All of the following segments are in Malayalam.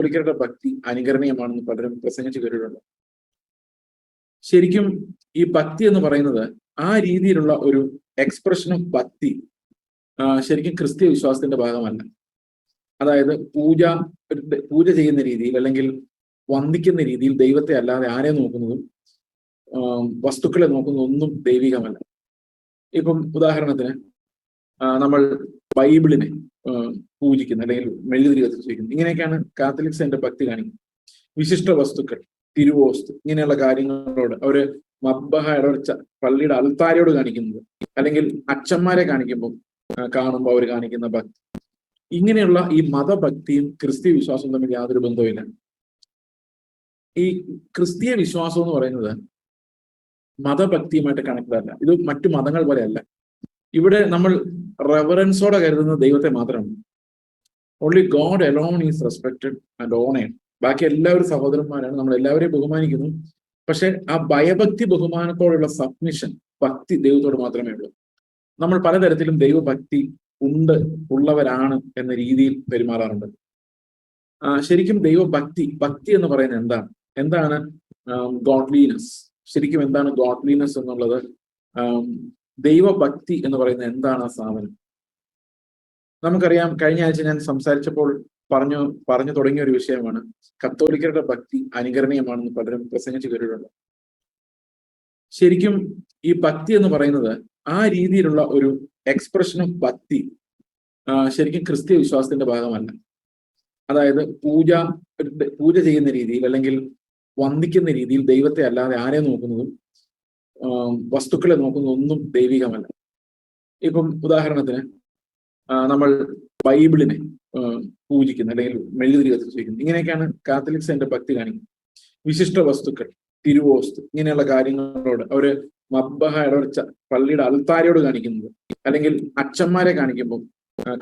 കത്തോലിക്കരുടെ ഭക്തി അനുകരണീയമാണെന്ന് പലരും പ്രസംഗിച്ചു കേട്ടിട്ടുണ്ട്. ശരിക്കും ഈ ഭക്തി എന്ന് പറയുന്നത് ആ രീതിയിലുള്ള ഒരു എക്സ്പ്രഷൻ ഓഫ് ഭക്തി ശരിക്കും ക്രിസ്തീയ വിശ്വാസത്തിന്റെ ഭാഗമല്ല. അതായത് പൂജ പൂജ ചെയ്യുന്ന രീതിയിൽ അല്ലെങ്കിൽ വന്ദിക്കുന്ന രീതിയിൽ ദൈവത്തെ അല്ലാതെ ആരെ നോക്കുന്നതും വസ്തുക്കളെ നോക്കുന്നതും ഒന്നും ദൈവികമല്ല. ഇപ്പം ഉദാഹരണത്തിന് നമ്മൾ ബൈബിളിനെ പൂജിക്കുന്ന അല്ലെങ്കിൽ മെഴുകുതിരി കത്തിച്ചിരിക്കുന്നു ഇങ്ങനെയൊക്കെയാണ് കാത്തലിക്സ് എന്റെ ഭക്തി കാണിക്കുന്നത്. വിശിഷ്ട വസ്തുക്കൾ തിരുവോസ്തു ഇങ്ങനെയുള്ള കാര്യങ്ങളോട് അവർ മബ്ബഹ ഇടവച്ച പള്ളിയുടെ അൽത്താരയോട് കാണിക്കുന്നത്. അല്ലെങ്കിൽ അച്ഛന്മാരെ കാണിക്കുമ്പോൾ കാണുമ്പോൾ അവർ കാണിക്കുന്ന ഭക്തി. ഇങ്ങനെയുള്ള ഈ മതഭക്തിയും ക്രിസ്തീയ വിശ്വാസവും തമ്മിൽ യാതൊരു ബന്ധവുമില്ല. ഈ ക്രിസ്തീയ വിശ്വാസം എന്ന് പറയുന്നത് മതഭക്തിയുമായിട്ട് കണക്റ്റഡ് അല്ല ഇത് മറ്റു മതങ്ങൾ പോലെയല്ല. ഇവിടെ നമ്മൾ റെവറൻസോടെ കരുതുന്ന ദൈവത്തെ മാത്രമാണ്. Only God alone is respected and honoured ബാക്കി എല്ലാവരും സഹോദരന്മാരാണ്. നമ്മൾ എല്ലാവരെയും ബഹുമാനിക്കുന്നു. പക്ഷെ ആ ഭയഭക്തി ബഹുമാനത്തോടുള്ള സബ്മിഷൻ ഭക്തി ദൈവത്തോട് മാത്രമേ ഉള്ളൂ. നമ്മൾ പലതരത്തിലും ദൈവഭക്തി ഉണ്ട് ഉള്ളവരാണ് എന്ന രീതിയിൽ പെരുമാറാറുണ്ട്. ശരിക്കും ദൈവഭക്തി ഭക്തി എന്ന് പറയുന്നത് എന്താണ്? എന്താണ് ഗോഡ്ലിനെസ് ശരിക്കും എന്താണ് ഗോഡ്ലിനെസ് എന്നുള്ളത്? ദൈവഭക്തി എന്ന് പറയുന്നത് എന്താണ് ആ സാധനം? നമുക്കറിയാം കഴിഞ്ഞ ആഴ്ച ഞാൻ സംസാരിച്ചപ്പോൾ പറഞ്ഞു പറഞ്ഞു തുടങ്ങിയ ഒരു വിഷയമാണ്. കത്തോലിക്കരുടെ ഭക്തി അനുകരണീയമാണെന്ന് പലരും പ്രസംഗിച്ചു കേട്ടിട്ടുണ്ട്. ശരിക്കും ഈ ഭക്തി എന്ന് പറയുന്നത് ആ രീതിയിലുള്ള ഒരു എക്സ്പ്രഷൻ ഓഫ് ഭക്തി ശരിക്കും ക്രിസ്തീയ വിശ്വാസത്തിന്റെ ഭാഗമല്ല. അതായത് പൂജ പൂജ ചെയ്യുന്ന രീതിയിൽ അല്ലെങ്കിൽ വന്ദിക്കുന്ന രീതിയിൽ ദൈവത്തെ അല്ലാതെ ആരെ നോക്കുന്നതും വസ്തുക്കളെ നോക്കുന്ന ഒന്നും ദൈവികമല്ല. ഇപ്പം ഉദാഹരണത്തിന് നമ്മൾ ബൈബിളിനെ പൂജിക്കുന്ന അല്ലെങ്കിൽ മെഴുകുതിരി കത്തിച്ചിരിക്കുന്നു ഇങ്ങനെയൊക്കെയാണ് കാത്തലിക്സ് എന്റെ ഭക്തി കാണിക്കുന്നത്. വിശിഷ്ട വസ്തുക്കൾ തിരുവോസ്തു ഇങ്ങനെയുള്ള കാര്യങ്ങളോട് അവർ മബ്ബഹ ഇടവച്ച പള്ളിയുടെ അൽത്താരയോട് കാണിക്കുന്നത്. അല്ലെങ്കിൽ അച്ഛന്മാരെ കാണിക്കുമ്പോൾ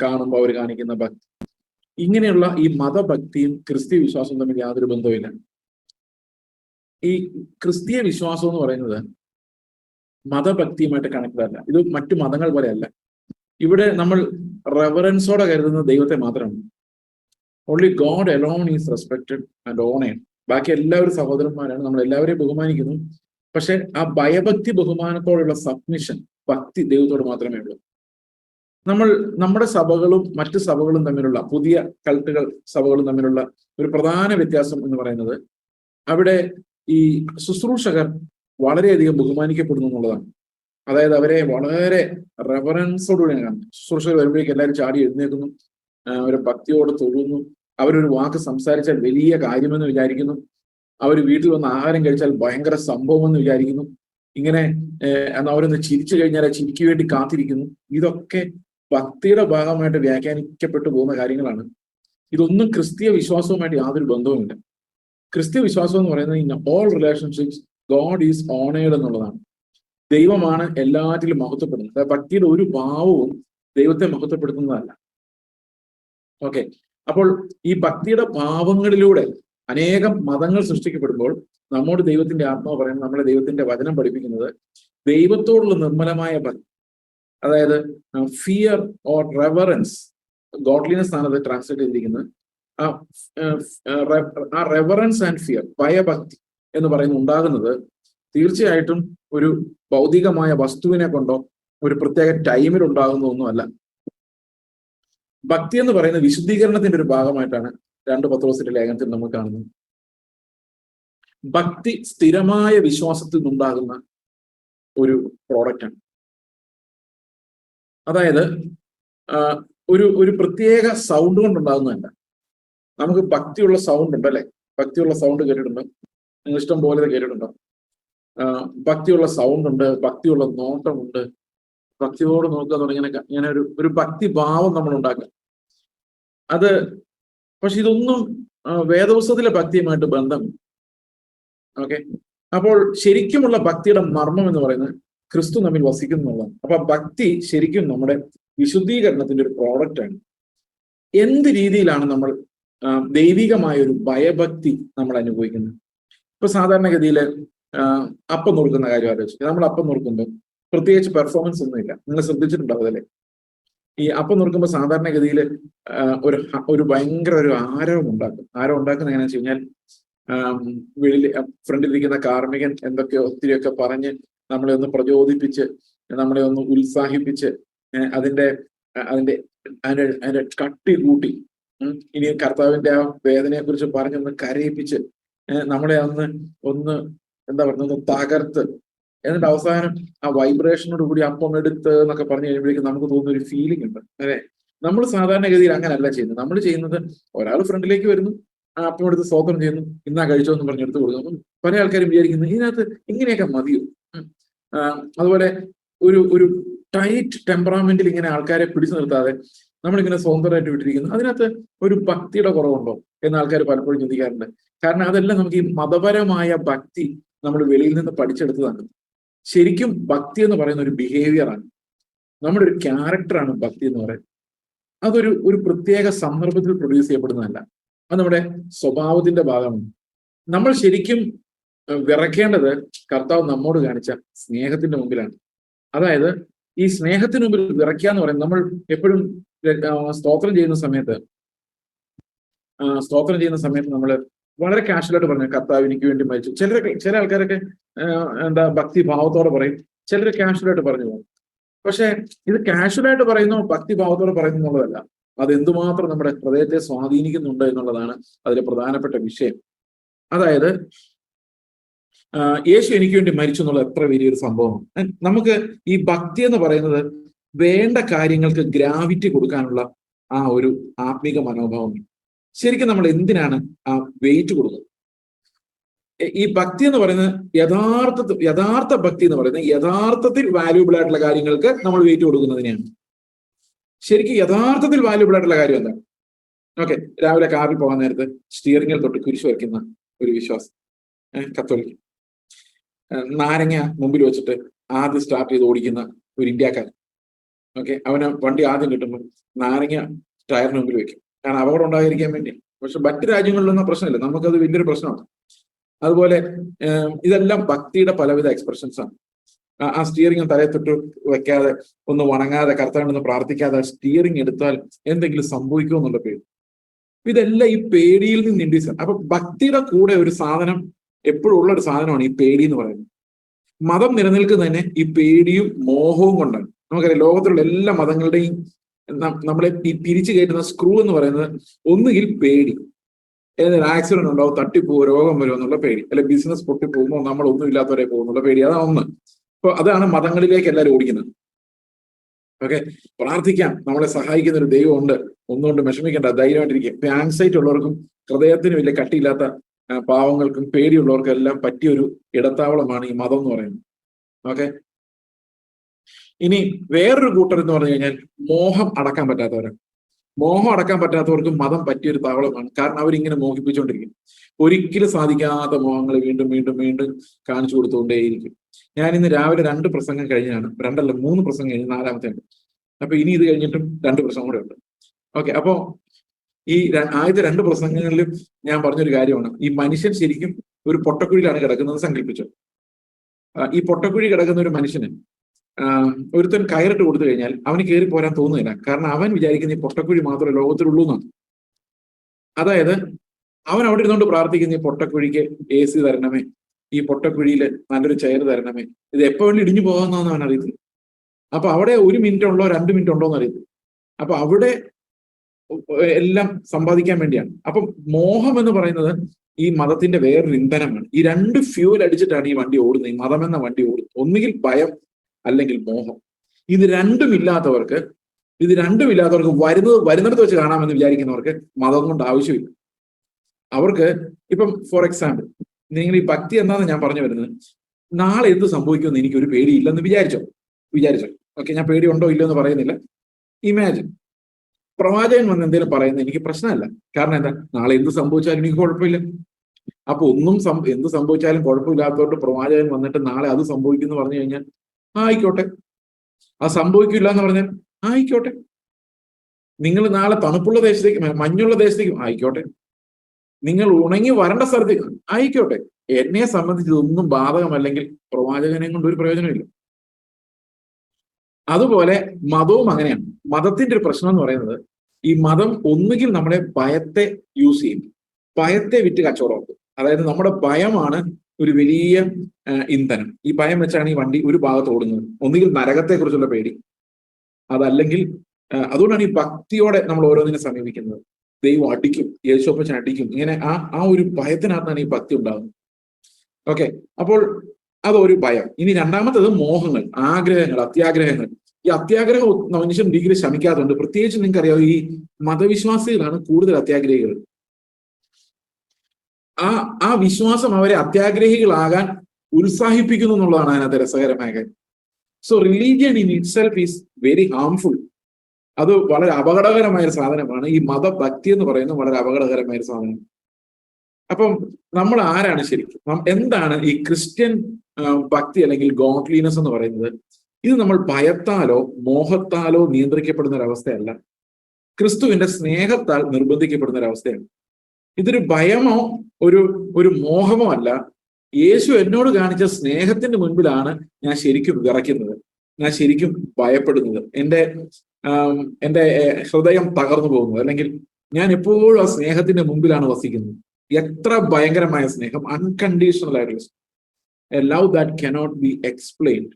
കാണുമ്പോൾ അവർ കാണിക്കുന്ന ഭക്തി. ഇങ്ങനെയുള്ള ഈ മതഭക്തിയും ക്രിസ്തീയ വിശ്വാസവും തമ്മിൽ യാതൊരു ബന്ധവുമില്ല. ഈ ക്രിസ്തീയ വിശ്വാസം എന്ന് പറയുന്നത് മതഭക്തിയുമായിട്ട് കണക്റ്റഡ് അല്ല ഇത് മറ്റു മതങ്ങൾ പോലെയല്ല. ഇവിടെ നമ്മൾ റെവറൻസോടെ കരുതുന്ന ദൈവത്തെ മാത്രമാണ്. Only God alone is respected and honoured ബാക്കി എല്ലാവരും സഹോദരന്മാരാണ്. നമ്മൾ എല്ലാവരെയും ബഹുമാനിക്കുന്നു. പക്ഷെ ആ ഭയഭക്തി ബഹുമാനത്തോടുള്ള സബ്മിഷൻ ഭക്തി ദൈവത്തോട് മാത്രമേ ഉള്ളൂ. നമ്മൾ നമ്മുടെ സഭകളും മറ്റു സഭകളും തമ്മിലുള്ള പുതിയ കൾട്ടുകൾ സഭകളും തമ്മിലുള്ള ഒരു പ്രധാന വ്യത്യാസം എന്ന് പറയുന്നത് അവിടെ ഈ ശുശ്രൂഷകർ വളരെയധികം ബഹുമാനിക്കപ്പെടുന്നു എന്നുള്ളതാണ്. അതായത് അവരെ വളരെ റെഫറൻസോടുകൂടിയാണ് കാണുന്നത് ശുശ്രൂഷകൾ വരുമ്പോഴേക്കും എല്ലാവരും ചാടി എഴുന്നേൽക്കുന്നു. ആ, അവരെ ഭക്തിയോടെ തൊഴുന്നു. അവരൊരു വാക്ക് സംസാരിച്ചാൽ വലിയ കാര്യമെന്ന് വിചാരിക്കുന്നു. അവർ വീട്ടിൽ വന്ന് ആഹാരം കഴിച്ചാൽ ഭയങ്കര സംഭവമെന്ന് വിചാരിക്കുന്നു. ഇങ്ങനെ എന്നാൽ അവരൊന്ന് ചിരിച്ചു കഴിഞ്ഞാൽ ചിരിക്കു വേണ്ടി കാത്തിരിക്കുന്നു. ഇതൊക്കെ ഭക്തിയുടെ ഭാഗമായിട്ട് വ്യാഖ്യാനിക്കപ്പെട്ടു പോകുന്ന കാര്യങ്ങളാണ്. ഇതൊന്നും ക്രിസ്തീയ വിശ്വാസവുമായിട്ട് യാതൊരു ബന്ധവുമില്ല. ക്രിസ്തീയ വിശ്വാസം എന്ന് പറയുന്നത് all relationships God is honoured എന്നുള്ളതാണ്. ദൈവമാണ് എല്ലാറ്റിലും മഹത്വപ്പെടുന്നത്. ഭക്തിയുടെ ഒരു ഭാവവും ദൈവത്തെ മഹത്വപ്പെടുത്തുന്നതല്ല. ഓക്കെ അപ്പോൾ ഈ ഭക്തിയുടെ ഭാവങ്ങളിലൂടെ അനേകം മതങ്ങൾ സൃഷ്ടിക്കപ്പെടുമ്പോൾ നമ്മോട് ദൈവത്തിന്റെ ആത്മാവ് പറയുന്നത് നമ്മളെ ദൈവത്തിന്റെ വചനം പഠിപ്പിക്കുന്നത് ദൈവത്തോടുള്ള നിർമ്മലമായ ഭക്തി. അതായത് ഫിയർ ഓർ റെവറൻസ് ഗോഡ്ലിനെസ് ആണ് അത് ട്രാൻസ്ലേറ്റ് ചെയ്തിരിക്കുന്നത്. ആ റെവറൻസ് ആൻഡ് ഫിയർ ഭയഭക്തി. എന്ന് പറയുന്നത് ഉണ്ടാകുന്നത് തീർച്ചയായിട്ടും ഒരു ഭൗതികമായ വസ്തുവിനെ കൊണ്ടോ ഒരു പ്രത്യേക ടൈമിൽ ഉണ്ടാകുന്ന ഒന്നുമല്ല ഭക്തി എന്ന് പറയുന്ന വിശുദ്ധീകരണത്തിന്റെ ഒരു ഭാഗമായിട്ടാണ് രണ്ട് പത്രോസിന്റെ ലേഖനത്തിൽ നമ്മൾ കാണുന്നത്. ഭക്തി സ്ഥിരമായ വിശ്വാസത്തിൽ നിന്നുണ്ടാകുന്ന ഒരു പ്രോഡക്റ്റാണ് അതായത് ഒരു ഒരു പ്രത്യേക സൗണ്ട് കൊണ്ടുണ്ടാകുന്നതല്ല. നമുക്ക് ഭക്തിയുള്ള സൗണ്ട് ഉണ്ട് അല്ലെ ഭക്തിയുള്ള സൗണ്ട് കേട്ടിട്ടുണ്ടോ. നിങ്ങൾ ഇഷ്ടം പോലെ കേട്ടിട്ടുണ്ടോ? ഭക്തിയുള്ള സൗണ്ട് ഉണ്ട് ഭക്തിയുള്ള നോട്ടമുണ്ട്. ഭക്തിയോട് നോക്കുക തുടങ്ങിയ ഇങ്ങനെ ഒരു ഒരു ഭക്തിഭാവം നമ്മൾ ഉണ്ടാക്കുക അത് പക്ഷെ ഇതൊന്നും വേദപുസ്തകത്തിലെ ഭക്തിയുമായിട്ട് ബന്ധം. ഓക്കെ? അപ്പോൾ ശരിക്കുമുള്ള ഭക്തിയുടെ മർമ്മം എന്ന് പറയുന്നത് ക്രിസ്തു നമ്മിൽ വസിക്കുന്നു അപ്പൊ ഭക്തി ശരിക്കും നമ്മുടെ വിശുദ്ധീകരണത്തിന്റെ ഒരു പ്രോഡക്റ്റ് ആണ്. എന്ത് രീതിയിലാണ് നമ്മൾ ദൈവികമായ ഒരു ഭയഭക്തി നമ്മൾ അനുഭവിക്കുന്നത് ഇപ്പൊ സാധാരണഗതിയിൽ അപ്പം നുറുക്കുന്ന കാര്യം ആലോചിച്ചു. നമ്മൾ അപ്പം നുറുക്കുമ്പോൾ പ്രത്യേകിച്ച് പെർഫോമൻസ് ഒന്നുമില്ല. നിങ്ങൾ ശ്രദ്ധിച്ചിട്ടുണ്ടാവും അതല്ലേ? ഈ അപ്പം നുറുക്കുമ്പോൾ സാധാരണഗതിയിൽ ഒരു ഒരു ഭയങ്കര ഒരു ആരവം ഉണ്ടാക്കും. ആരവം ഉണ്ടാക്കുന്ന എങ്ങനെയാണെന്ന് വെച്ച് കഴിഞ്ഞാൽ വെളിയിൽ ഫ്രണ്ടിലിരിക്കുന്ന കാർമികൻ എന്തൊക്കെയോ ഒത്തിരിയൊക്കെ പറഞ്ഞ് നമ്മളെ ഒന്ന് പ്രചോദിപ്പിച്ച് നമ്മളെ ഒന്ന് ഉത്സാഹിപ്പിച്ച് അതിന്റെ അതിന്റെ അതിന്റെ അതിന്റെ കട്ടി കൂട്ടി ഇനി കർത്താവിന്റെ ആ വേദനയെ കുറിച്ച് പറഞ്ഞൊന്ന് കരയിപ്പിച്ച് നമ്മളെ ഒന്ന് ഒന്ന് എന്താ പറയുന്നത് തകർത്ത്. എന്നിട്ട് അവസാനം ആ വൈബ്രേഷനോട് കൂടി അപ്പം എടുത്ത് എന്നൊക്കെ പറഞ്ഞു കഴിയുമ്പോഴേക്കും നമുക്ക് തോന്നുന്ന ഒരു ഫീലിംഗ് ഉണ്ട്. അല്ലെ? നമ്മൾ സാധാരണഗതിയിൽ അങ്ങനല്ല ചെയ്യുന്നത്. നമ്മൾ ചെയ്യുന്നത് ഒരാൾ ഫ്രണ്ടിലേക്ക് വരുന്നു ആ അപ്പം എടുത്ത് സ്വാഗതം ചെയ്യുന്നു ഇന്നാ കഴിച്ചോ എന്ന് പറഞ്ഞ് എടുത്ത് കൊടുക്കുന്നു. പല ആൾക്കാരും വിചാരിക്കുന്നു ഇതിനകത്ത് ഇങ്ങനെയൊക്കെ മതിയോ. അതുപോലെ ഒരു ഒരു ടൈറ്റ് ടെമ്പറാമെന്റിൽ ഇങ്ങനെ ആൾക്കാരെ പിടിച്ചു നിർത്താതെ നമ്മളിങ്ങനെ സ്വതന്ത്രമായിട്ട് വിട്ടിരിക്കുന്നു. അതിനകത്ത് ഒരു ഭക്തിയുടെ കുറവുണ്ടോ എന്ന് ആൾക്കാർ പലപ്പോഴും ചിന്തിക്കാറുണ്ട്. കാരണം അതെല്ലാം നമുക്ക് ഈ മതപരമായ ഭക്തി നമ്മൾ വെളിയിൽ നിന്ന് പഠിച്ചെടുത്തതാണ്. ശരിക്കും ഭക്തി എന്ന് പറയുന്ന ഒരു ബിഹേവിയറാണ് നമ്മുടെ ഒരു ക്യാരക്ടറാണ് ഭക്തി എന്ന് പറയുന്നത്. അതൊരു ഒരു പ്രത്യേക സന്ദർഭത്തിൽ പ്രൊഡ്യൂസ് ചെയ്യപ്പെടുന്നതല്ല. അത് നമ്മുടെ സ്വഭാവത്തിന്റെ ഭാഗമാണ്. നമ്മൾ ശരിക്കും വിറയ്ക്കേണ്ടത് കർത്താവ് നമ്മോട് കാണിച്ച സ്നേഹത്തിന്റെ മുമ്പിലാണ്. അതായത് ഈ സ്നേഹത്തിന് മുമ്പിൽ വിറയ്ക്കുക എന്ന് പറയുന്നത് നമ്മൾ എപ്പോഴും സ്തോത്രം ചെയ്യുന്ന സമയത്ത് സ്തോത്രം ചെയ്യുന്ന സമയത്ത് നമ്മൾ വളരെ കാഷ്വലായിട്ട് പറഞ്ഞു കർത്താവ് എനിക്ക് വേണ്ടി മരിച്ചു. ചിലരൊക്കെ ചില ആൾക്കാരൊക്കെ എന്താ ഭക്തി ഭാവത്തോടെ പറയും. ചിലർ കാഷ്വലായിട്ട് പറഞ്ഞു പോകും. പക്ഷെ ഇത് കാഷ്വലായിട്ട് പറയുന്നു ഭക്തി ഭാവത്തോടെ പറയുന്നു എന്നുള്ളതല്ല. അത് എന്തുമാത്രം നമ്മുടെ ഹൃദയത്തെ സ്വാധീനിക്കുന്നുണ്ട് എന്നുള്ളതാണ് അതിലെ പ്രധാനപ്പെട്ട വിഷയം. അതായത് യേശു എനിക്ക് വേണ്ടി മരിച്ചു എന്നുള്ള എത്ര വലിയൊരു സംഭവമാണ് നമുക്ക് ഈ ഭക്തി എന്ന് പറയുന്നത് വേണ്ട കാര്യങ്ങൾക്ക് ഗ്രാവിറ്റി കൊടുക്കാനുള്ള ആ ഒരു ആത്മീക മനോഭാവം. ശരിക്കും നമ്മൾ എന്തിനാണ് ആ വെയിറ്റ് കൊടുക്കുന്നത്? ഈ ഭക്തി എന്ന് പറയുന്നത് യഥാർത്ഥ യഥാർത്ഥ ഭക്തി എന്ന് പറയുന്നത് യഥാർത്ഥത്തിൽ വാല്യൂബിൾ ആയിട്ടുള്ള കാര്യങ്ങൾക്ക് നമ്മൾ വെയിറ്റ് കൊടുക്കുന്നതിനെയാണ്. ശരിക്കും യഥാർത്ഥത്തിൽ വാല്യൂബിൾ ആയിട്ടുള്ള കാര്യം എന്താണ് ഓക്കെ രാവിലെ കാറിൽ പോകാൻ നേരത്ത് സ്റ്റിയറിംഗിൽ തൊട്ട് കുരിശ് വയ്ക്കുന്ന ഒരു വിശ്വാസം കത്തോലിക്ക. നാരങ്ങ മുമ്പിൽ വെച്ചിട്ട് ആദ്യം സ്റ്റാർട്ട് ചെയ്ത് ഓടിക്കുന്ന ഒരു ഇന്ത്യക്കാരൻ. ഓക്കെ അവന് വണ്ടി ആദ്യം കിട്ടുമ്പോൾ നാരങ്ങ ടയറിന് മുമ്പിൽ വെക്കും. കാരണം അപകടം ഉണ്ടാകാതിരിക്കാൻ വേണ്ടി. പക്ഷെ മറ്റ് രാജ്യങ്ങളിലൊന്നും പ്രശ്നമില്ല. നമുക്കത് വലിയൊരു പ്രശ്നമാണ്. അതുപോലെ ഇതെല്ലാം ഭക്തിയുടെ പലവിധ എക്സ്പ്രഷൻസ് ആണ്. ആ- സ്റ്റിയറിംഗ് തലയെ തൊട്ട് വെക്കാതെ ഒന്ന് വണങ്ങാതെ കർത്താവിനൊന്ന് പ്രാർത്ഥിക്കാതെ സ്റ്റിയറിംഗ് എടുത്താൽ എന്തെങ്കിലും സംഭവിക്കുമോ എന്നുള്ള പേടി. ഇതെല്ലാം ഈ പേടിയിൽ നിന്ന് ഇൻഡ്യൂസ് അപ്പൊ ഭക്തിയുടെ കൂടെ ഒരു സാധനം എപ്പോഴും ഉള്ള ഒരു സാധനമാണ് ഈ പേടി എന്ന് പറയുന്നത്. മതം നിലനിൽക്കുന്നതന്നെ ഈ പേടിയും മോഹവും കൊണ്ടാണ്. നമുക്കറിയാം ലോകത്തിലുള്ള എല്ലാ മതങ്ങളുടെയും നമ്മളെ തിരിച്ചു കയറ്റുന്ന സ്ക്രൂ എന്ന് പറയുന്നത് ഒന്നുകിൽ പേടി. ഏതൊരു ആക്സിഡന്റ് ഉണ്ടാവും തട്ടിപ്പോ രോഗം വരുമോ എന്നുള്ള പേടി. അല്ലെ ബിസിനസ് പൊട്ടിപ്പോകുമ്പോൾ നമ്മൾ ഒന്നും ഇല്ലാത്തവരെ പോകുന്നുള്ള പേടി. അതാണ് ഒന്ന്. അപ്പൊ അതാണ് മതങ്ങളിലേക്ക് എല്ലാവരും ഓടിക്കുന്നത്. ഓക്കെ പ്രാർത്ഥിക്കാം. നമ്മളെ സഹായിക്കുന്ന ഒരു ദൈവമുണ്ട്. ഒന്നുകൊണ്ട് വിഷമിക്കേണ്ട. ധൈര്യമായിട്ടിരിക്കും ഇപ്പൊ ആൻസൈറ്റ് ഉള്ളവർക്കും ഹൃദയത്തിന് വലിയ കട്ടിയില്ലാത്ത പാവങ്ങൾക്കും പേടിയുള്ളവർക്കും എല്ലാം പറ്റിയൊരു ഇടത്താവളമാണ് ഈ മതം എന്ന് പറയുന്നത്. ഓക്കെ ഇനി വേറൊരു കൂട്ടർ എന്ന് പറഞ്ഞു കഴിഞ്ഞാൽ മോഹം അടക്കാൻ പറ്റാത്തവരാണ്. മോഹം അടക്കാൻ പറ്റാത്തവർക്ക് മതം പറ്റിയൊരു താവളമാണ്. കാരണം അവരിങ്ങനെ മോഹിപ്പിച്ചുകൊണ്ടിരിക്കും. ഒരിക്കലും സാധിക്കാത്ത മോഹങ്ങൾ വീണ്ടും വീണ്ടും വീണ്ടും കാണിച്ചു കൊടുത്തുകൊണ്ടേയിരിക്കും. ഞാൻ ഇന്ന് രാവിലെ രണ്ട് പ്രസംഗം കഴിഞ്ഞാണ് രണ്ടല്ല മൂന്ന് പ്രസംഗം കഴിഞ്ഞ് നാലാമത്തെ ഉണ്ട്. അപ്പൊ ഇനി ഇത് കഴിഞ്ഞിട്ടും രണ്ട് പ്രസംഗം കൂടെ ഉണ്ട്. ഓക്കെ അപ്പോ ഈ ആദ്യത്തെ രണ്ട് പ്രസംഗങ്ങളിലും ഞാൻ പറഞ്ഞൊരു കാര്യമാണ്. ഈ മനുഷ്യൻ ശരിക്കും ഒരു പൊട്ടക്കുഴിയിലാണ് കിടക്കുന്നത് സങ്കല്പിച്ചു? ഈ പൊട്ടക്കുഴി കിടക്കുന്ന ഒരു മനുഷ്യന് ഒരുത്തൻ കയറിട്ട് കൊടുത്തു കഴിഞ്ഞാൽ അവന് കയറി പോരാൻ തോന്നുന്നില്ല കാരണം അവൻ വിചാരിക്കുന്ന ഈ പൊട്ടക്കുഴി മാത്രമേ ലോകത്തിലുള്ളൂ എന്നാണ്. അതായത് അവൻ അവിടെ ഇരുന്നുകൊണ്ട് പ്രാർത്ഥിക്കുന്ന ഈ പൊട്ടക്കുഴിക്ക് എ സി തരണമേ. ഈ പൊട്ടക്കുഴിയിൽ നല്ലൊരു ചെയർ തരണമേ. ഇത് എപ്പോ വേണ്ടി ഇടിഞ്ഞു പോകാമെന്നാണ് അവൻ അറിയത്തില്ല അപ്പൊ അവിടെ ഒരു മിനിറ്റ് ഉണ്ടോ രണ്ട് മിനിറ്റ് ഉണ്ടോ എന്ന് അറിയത്തില്ല. അപ്പൊ അവിടെ എല്ലാം സമ്പാദിക്കാൻ വേണ്ടിയാണ്. അപ്പം മോഹം എന്ന് പറയുന്നത് ഈ മതത്തിന്റെ വേറൊരു ഇന്ധനമാണ്. ഈ രണ്ട് ഫ്യൂൽ അടിച്ചിട്ടാണ് ഈ വണ്ടി ഓടുന്നത്. ഈ മതം എന്ന വണ്ടി ഓടുന്നത്. ഒന്നുകിൽ ഭയം അല്ലെങ്കിൽ മോഹം. ഇത് രണ്ടും ഇല്ലാത്തവർക്ക് ഇത് രണ്ടും ഇല്ലാത്തവർക്ക് വരുന്നത് വരുന്നിടത്ത് വെച്ച് കാണാമെന്ന് വിചാരിക്കുന്നവർക്ക് മതം കൊണ്ട് ആവശ്യമില്ല. അവർക്ക് ഇപ്പം ഫോർ എക്സാമ്പിൾ നിങ്ങൾ ഈ ഭക്തി എന്താണെന്ന് ഞാൻ പറഞ്ഞു വരുന്നത്. നാളെ എന്ത് സംഭവിക്കുമെന്ന് എനിക്ക് ഒരു പേടിയില്ലെന്ന് വിചാരിച്ചോ? വിചാരിച്ചോ? ഓക്കെ ഞാൻ പേടി ഉണ്ടോ ഇല്ലയോ എന്ന് പറയുന്നില്ല. ഇമാജിൻ പ്രവാചകൻ വന്ന് എന്തെങ്കിലും പറയുന്നത് എനിക്ക് പ്രശ്നമല്ല. കാരണം എന്താ? നാളെ എന്ത് സംഭവിച്ചാലും എനിക്ക് കുഴപ്പമില്ല. അപ്പൊ ഒന്നും എന്ത് സംഭവിച്ചാലും കുഴപ്പമില്ലാത്തതുകൊണ്ട് പ്രവാചകൻ വന്നിട്ട് നാളെ അത് സംഭവിക്കുന്നു പറഞ്ഞു കഴിഞ്ഞാൽ ആയിക്കോട്ടെ. അത് സംഭവിക്കില്ല എന്ന് പറഞ്ഞാൽ ആയിക്കോട്ടെ. നിങ്ങൾ നാളെ തണുപ്പുള്ള ദേശത്തേക്ക് മഞ്ഞുള്ള ദേശത്തേക്കും ആയിക്കോട്ടെ. നിങ്ങൾ ഉണങ്ങി വരേണ്ട സ്ഥലത്തേക്ക് ആയിക്കോട്ടെ. എന്നെ സംബന്ധിച്ച് ഇതൊന്നും ബാധകമല്ലെങ്കിൽ പ്രവാചകനെ കൊണ്ട് ഒരു പ്രയോജനമില്ല. അതുപോലെ മതവും അങ്ങനെയാണ്. മതത്തിന്റെ ഒരു പ്രശ്നം എന്ന് പറയുന്നത് ഈ മതം ഒന്നുകിൽ നമ്മളെ ഭയത്തെ യൂസ് ചെയ്യും. ഭയത്തെ വിറ്റ് കച്ചവടമാക്കും. അതായത് നമ്മുടെ ഭയമാണ് ഒരു വലിയ ഇന്ധനം. ഈ ഭയം വെച്ചാണ് ഈ വണ്ടി ഒരു ഭാഗത്ത് ഓടുന്നത്. ഒന്നുകിൽ നരകത്തെ കുറിച്ചുള്ള പേടി അതല്ലെങ്കിൽ അതുകൊണ്ടാണ് ഈ ഭക്തിയോടെ നമ്മൾ ഓരോന്നിനെ സമീപിക്കുന്നത്. ദൈവം അടിക്കും യേശോപ്പച്ചൻ അടിക്കും. ഇങ്ങനെ ആ ആ ഒരു ഭയത്തിനകത്താണ് ഈ ഭക്തി ഉണ്ടാകുന്നത് ഓക്കെ അപ്പോൾ അതൊരു ഭയം. ഇനി രണ്ടാമത്തത് മോഹങ്ങൾ ആഗ്രഹങ്ങൾ അത്യാഗ്രഹങ്ങൾ. ഈ അത്യാഗ്രഹം മനുഷ്യൻ ഡിഗ്രി ശമിക്കാറുണ്ട് പ്രത്യേകിച്ച് നിങ്ങൾക്കറിയാം ഈ മതവിശ്വാസികളാണ് കൂടുതൽ അത്യാഗ്രഹികൾ. ആ ആ വിശ്വാസം അവരെ അത്യാഗ്രഹികളാകാൻ ഉത്സാഹിപ്പിക്കുന്നു എന്നുള്ളതാണ് അതിനകത്ത് രസകരമായ കാര്യം. So religion in itself is very harmful അത് വളരെ അപകടകരമായ ഒരു സാധനമാണ്. ഈ മതഭക്തി എന്ന് പറയുന്നത് വളരെ അപകടകരമായ ഒരു സാധനമാണ്. അപ്പം നമ്മൾ ആരാണ് ശരിക്കും? എന്താണ് ഈ ക്രിസ്ത്യൻ ഭക്തി അല്ലെങ്കിൽ ഗോഡ്ലിനെസ് എന്ന് പറയുന്നത്? ഇത് നമ്മൾ ഭയത്താലോ മോഹത്താലോ നിയന്ത്രിക്കപ്പെടുന്ന ഒരു അവസ്ഥയല്ല. ക്രിസ്തുവിന്റെ സ്നേഹത്താൽ നിർബന്ധിക്കപ്പെടുന്ന ഒരു അവസ്ഥയാണ്. ഇതൊരു ഭയമോ ഒരു ഒരു മോഹമോ അല്ല. യേശു എന്നോട് കാണിച്ച സ്നേഹത്തിന്റെ മുൻപിലാണ് ഞാൻ ശരിക്കും വിറയ്ക്കുന്നത്. ഞാൻ ശരിക്കും ഭയപ്പെടുന്നത്. എന്റെ എന്റെ ഹൃദയം തകർന്നു പോകുന്നത്. അല്ലെങ്കിൽ ഞാൻ എപ്പോഴും ആ സ്നേഹത്തിന്റെ മുമ്പിലാണ് വസിക്കുന്നത്. എത്ര ഭയങ്കരമായ സ്നേഹം. അൺകണ്ടീഷണൽ ആയിട്ടുള്ള love that cannot be explained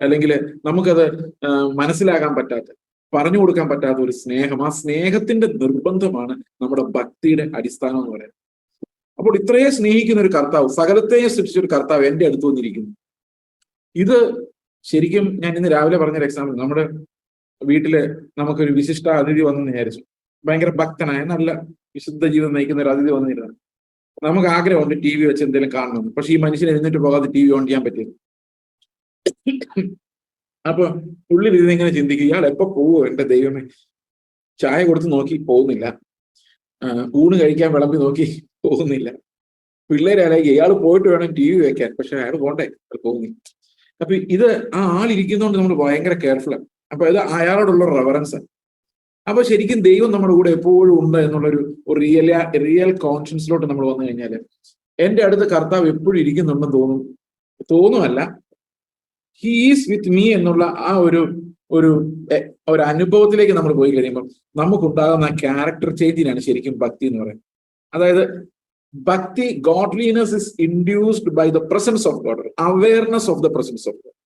അല്ലെങ്കിൽ നമുക്കത് മനസ്സിലാകാൻ പറ്റാത്ത. പറഞ്ഞു കൊടുക്കാൻ പറ്റാത്ത ഒരു സ്നേഹം. ആ സ്നേഹത്തിന്റെ നിർബന്ധമാണ് നമ്മുടെ ഭക്തിയുടെ അടിസ്ഥാനം എന്ന് പറയുന്നത്. അപ്പോൾ ഇത്രയും സ്നേഹിക്കുന്ന ഒരു കർത്താവ് സകലത്തെയും സൃഷ്ടിച്ച ഒരു കർത്താവ് എന്റെ അടുത്ത് വന്നിരിക്കുന്നു. ഇത് ശരിക്കും ഞാൻ ഇന്ന് രാവിലെ പറഞ്ഞൊരു എക്സാമ്പിൾ നമ്മുടെ വീട്ടിൽ നമുക്കൊരു വിശിഷ്ട അതിഥി വന്നെന്ന് വിചാരിച്ചു. ഭയങ്കര ഭക്തനായ നല്ല വിശുദ്ധ ജീവിതം നയിക്കുന്ന ഒരു അതിഥി വന്നിരുന്നു. നമുക്ക് ആഗ്രഹമുണ്ട് ടി വി വെച്ച് എന്തെങ്കിലും കാണണമെന്ന്. പക്ഷെ ഈ മനുഷ്യനെ എഴുന്നേറ്റ് പോകാതെ ടി വി ഓൺ ചെയ്യാൻ പറ്റില്ല. അപ്പൊ പുള്ളി ഇരുന്ന് ഇങ്ങനെ ചിന്തിക്കുക ഇയാൾ എപ്പോ പോവോ? എന്റെ ദൈവമേ. ചായ കൊടുത്ത് നോക്കി പോകുന്നില്ല. ഊണ് കഴിക്കാൻ വിളമ്പി നോക്കി പോകുന്നില്ല. പിള്ളേരാലേക്ക് ഇയാൾ പോയിട്ട് വേണം ടി വി വെക്കാൻ പക്ഷെ അയാൾ പോണ്ടേ? പോകുന്നില്ല. അപ്പൊ ഇത് ആ ആളിരിക്കുന്നതുകൊണ്ട് നമ്മൾ ഭയങ്കര കെയർഫുൾ ആണ്. അപ്പൊ ഇത് അയാളോടുള്ള റെഫറൻസ് അപ്പൊ ശരിക്കും ദൈവം നമ്മുടെ കൂടെ എപ്പോഴും ഉണ്ട് എന്നുള്ളൊരു റിയൽ റിയൽ കോൺഷ്യൻസിലോട്ട് നമ്മൾ വന്നു കഴിഞ്ഞാൽ എന്റെ അടുത്ത് കർത്താവ് എപ്പോഴും ഇരിക്കുന്നുണ്ടെന്ന് തോന്നും തോന്നുമല്ല. ഹീസ് വിത്ത് മീ എന്നുള്ള ആ ഒരു ഒരു ഒരു അനുഭവത്തിലേക്ക് നമ്മൾ പോയി കഴിയുമ്പോൾ നമുക്കുണ്ടാകുന്ന ക്യാരക്ടർ ചേഞ്ചിനാണ് ശരിക്കും ഭക്തി എന്ന് പറയുന്നത്. അതായത് ഭക്തി godliness is induced by the presence of God awareness of the presence of God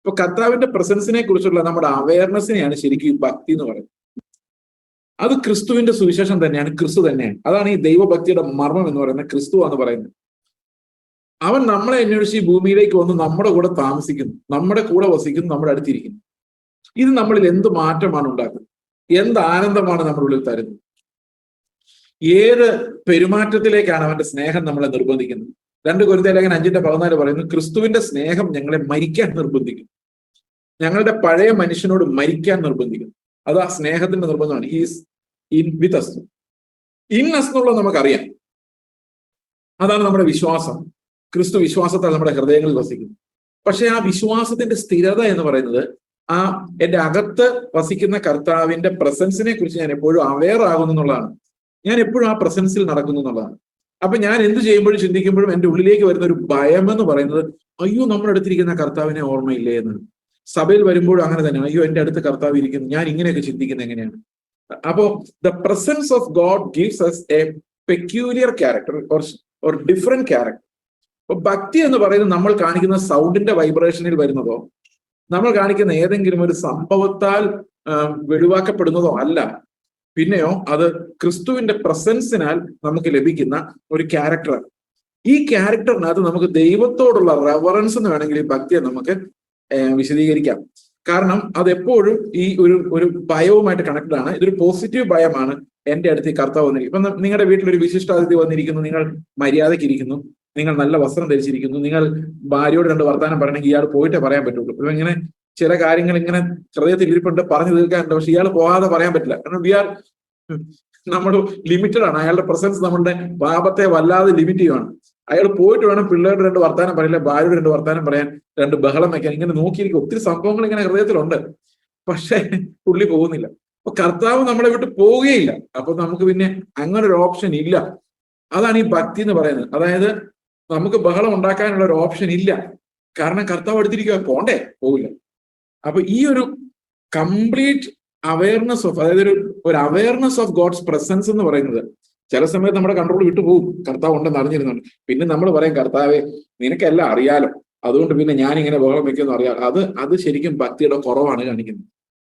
ഇപ്പൊ കർത്താവിന്റെ പ്രസൻസിനെ കുറിച്ചുള്ള നമ്മുടെ അവയർനെസ്സിനെയാണ് ശരിക്കും ഈ ഭക്തി എന്ന് പറയുന്നത്. അത് ക്രിസ്തുവിന്റെ സുവിശേഷം തന്നെയാണ് ക്രിസ്തു തന്നെയാണ്. അതാണ് ഈ ദൈവഭക്തിയുടെ മർമ്മം എന്ന് പറയുന്നത് ക്രിസ്തു എന്ന് പറയുന്നത്. അവൻ നമ്മളെ അന്വേഷിച്ച് ഈ ഭൂമിയിലേക്ക് വന്ന് നമ്മുടെ കൂടെ താമസിക്കുന്നു നമ്മുടെ കൂടെ വസിക്കുന്നു നമ്മുടെ അടുത്തിരിക്കുന്നു. ഇത് നമ്മളിൽ എന്ത് മാറ്റമാണ് ഉണ്ടാക്കുന്നത്? എന്ത് ആനന്ദമാണ് നമ്മുടെ ഉള്ളിൽ തരുന്നത്? ഏത് പെരുമാറ്റത്തിലേക്കാണ് അവന്റെ സ്നേഹം നമ്മളെ നിർബന്ധിക്കുന്നത്? രണ്ട് ലേഖനം അഞ്ചിന്റെ പതിനാല് പറയുന്നു ക്രിസ്തുവിന്റെ സ്നേഹം ഞങ്ങളെ മരിക്കാൻ നിർബന്ധിക്കുന്നു. ഞങ്ങളുടെ പഴയ മനുഷ്യനോട് മരിക്കാൻ നിർബന്ധിക്കുന്നു. അത് ആ സ്നേഹത്തിന്റെ നിർബന്ധമാണ്. ഹീസ് ഇൻ വിത്ത് അസ്തു ഇൻ അസ് നമുക്കറിയാം. അതാണ് നമ്മുടെ വിശ്വാസം. ക്രിസ്തു വിശ്വാസത്താൽ നമ്മുടെ ഹൃദയങ്ങളിൽ വസിക്കുന്നു. പക്ഷെ ആ വിശ്വാസത്തിന്റെ സ്ഥിരത എന്ന് പറയുന്നത് ആ എന്റെ അകത്ത് വസിക്കുന്ന കർത്താവിന്റെ പ്രസൻസിനെ കുറിച്ച് ഞാൻ എപ്പോഴും അവെയർ ആകുന്നു എന്നുള്ളതാണ്. ഞാൻ എപ്പോഴും ആ പ്രസൻസിൽ നടക്കുന്നു എന്നുള്ളതാണ്. അപ്പൊ ഞാൻ എന്ത് ചെയ്യുമ്പോഴും ചിന്തിക്കുമ്പോഴും എന്റെ ഉള്ളിലേക്ക് വരുന്ന ഒരു ഭയം എന്ന് പറയുന്നത് അയ്യോ നമ്മുടെ അടുത്തിരിക്കുന്ന കർത്താവിനെ ഓർമ്മയില്ലേ? എന്ന് സഭയിൽ വരുമ്പോഴും അങ്ങനെ തന്നെ അയ്യോ എന്റെ അടുത്ത് കർത്താവ് ഇരിക്കുന്നു. ഞാൻ ഇങ്ങനെയൊക്കെ ചിന്തിക്കുന്നത് എങ്ങനെയാണ്? അപ്പോ the presence of God gives us a peculiar character or different character അപ്പൊ ഭക്തി എന്ന് പറയുന്നത് നമ്മൾ കാണിക്കുന്ന സൗണ്ടിന്റെ വൈബ്രേഷനിൽ വരുന്നതോ നമ്മൾ കാണിക്കുന്ന ഏതെങ്കിലും ഒരു സംഭവത്താൽ വെളിവാക്കപ്പെടുന്നതോ അല്ല. പിന്നെയോ അത് ക്രിസ്തുവിന്റെ പ്രസൻസിനാൽ നമുക്ക് ലഭിക്കുന്ന ഒരു ക്യാരക്ടറാണ് ഈ ക്യാരക്ടറിനകത്ത് നമുക്ക് ദൈവത്തോടുള്ള റെവറൻസ് എന്ന് വേണമെങ്കിൽ ഈ ഭക്തിയെ നമുക്ക് വിശദീകരിക്കാം. കാരണം അത് എപ്പോഴും ഈ ഒരു ഒരു ഭയവുമായിട്ട് കണക്റ്റഡ് ആണ്. ഇതൊരു പോസിറ്റീവ് ഭയമാണ് എന്റെ അടുത്ത് ഈ കർത്താവ് വന്നിരിക്കും ഇപ്പൊ നിങ്ങളുടെ വീട്ടിൽ ഒരു വിശിഷ്ടാതിഥി വന്നിരിക്കുന്നു. നിങ്ങൾ മര്യാദയ്ക്ക് ഇരിക്കുന്നു. നിങ്ങൾ നല്ല വസ്ത്രം ധരിച്ചിരിക്കുന്നു. നിങ്ങൾ ഭാര്യയോട് രണ്ട് വർത്താനം പറയണമെങ്കിൽ ഇയാൾ പോയിട്ടേ പറയാൻ പറ്റുള്ളൂ. അപ്പൊ ഇങ്ങനെ ചില കാര്യങ്ങൾ ഇങ്ങനെ ഹൃദയത്തിൽ ഇരിപ്പുണ്ട് പറഞ്ഞു തീർക്കാറുണ്ട്. പക്ഷെ ഇയാൾ പോകാതെ പറയാൻ പറ്റില്ല. കാരണം വി ആർ നമ്മൾ ലിമിറ്റഡ് ആണ്. അയാളുടെ പ്രസൻസ് നമ്മളുടെ പാപത്തെ വല്ലാതെ ലിമിറ്റ് ചെയ്യുവാണ്. അയാൾ പോയിട്ട് വേണം പിള്ളേരുടെ രണ്ട് വർത്താനം പറയില്ല ഭാര്യയുടെ രണ്ട് വർത്താനം പറയാൻ രണ്ട് ബഹളം വയ്ക്കാൻ. ഇങ്ങനെ നോക്കിയിരിക്കും. ഒത്തിരി സംഭവങ്ങൾ ഇങ്ങനെ ഹൃദയത്തിലുണ്ട്. പക്ഷെ പുള്ളി പോകുന്നില്ല. അപ്പൊ കർത്താവ് നമ്മളെ വിട്ട് പോവുകയില്ല. അപ്പൊ നമുക്ക് പിന്നെ അങ്ങനെ ഒരു ഓപ്ഷൻ ഇല്ല. അതാണ് ഈ ഭക്തി എന്ന് പറയുന്നത്. അതായത് നമുക്ക് ബഹളം ഉണ്ടാക്കാനുള്ള ഒരു ഓപ്ഷൻ ഇല്ല. കാരണം കർത്താവ് എടുത്തിരിക്കുക പോണ്ടേ? പോകില്ല അപ്പൊ ഈ ഒരു കംപ്ലീറ്റ് അവയർനെസ് ഓഫ് അതായത് ഒരു ഒരു അവയർനെസ് ഓഫ് ഗോഡ്സ് പ്രസൻസ് എന്ന് പറയുന്നത് ചില സമയത്ത് നമ്മുടെ കൺട്രോൾ വിട്ടുപോകും കർത്താവ് ഉണ്ടെന്ന് അറിഞ്ഞിരുന്നുണ്ട്. പിന്നെ നമ്മൾ പറയും കർത്താവെ നിനക്കെല്ലാം അറിയാലോ. അതുകൊണ്ട് പിന്നെ ഞാൻ ഇങ്ങനെ ബഹളം വെക്കുന്നു അറിയാം അത് അത് ശരിക്കും ഭക്തിയുടെ കുറവാണ് കാണിക്കുന്നത്.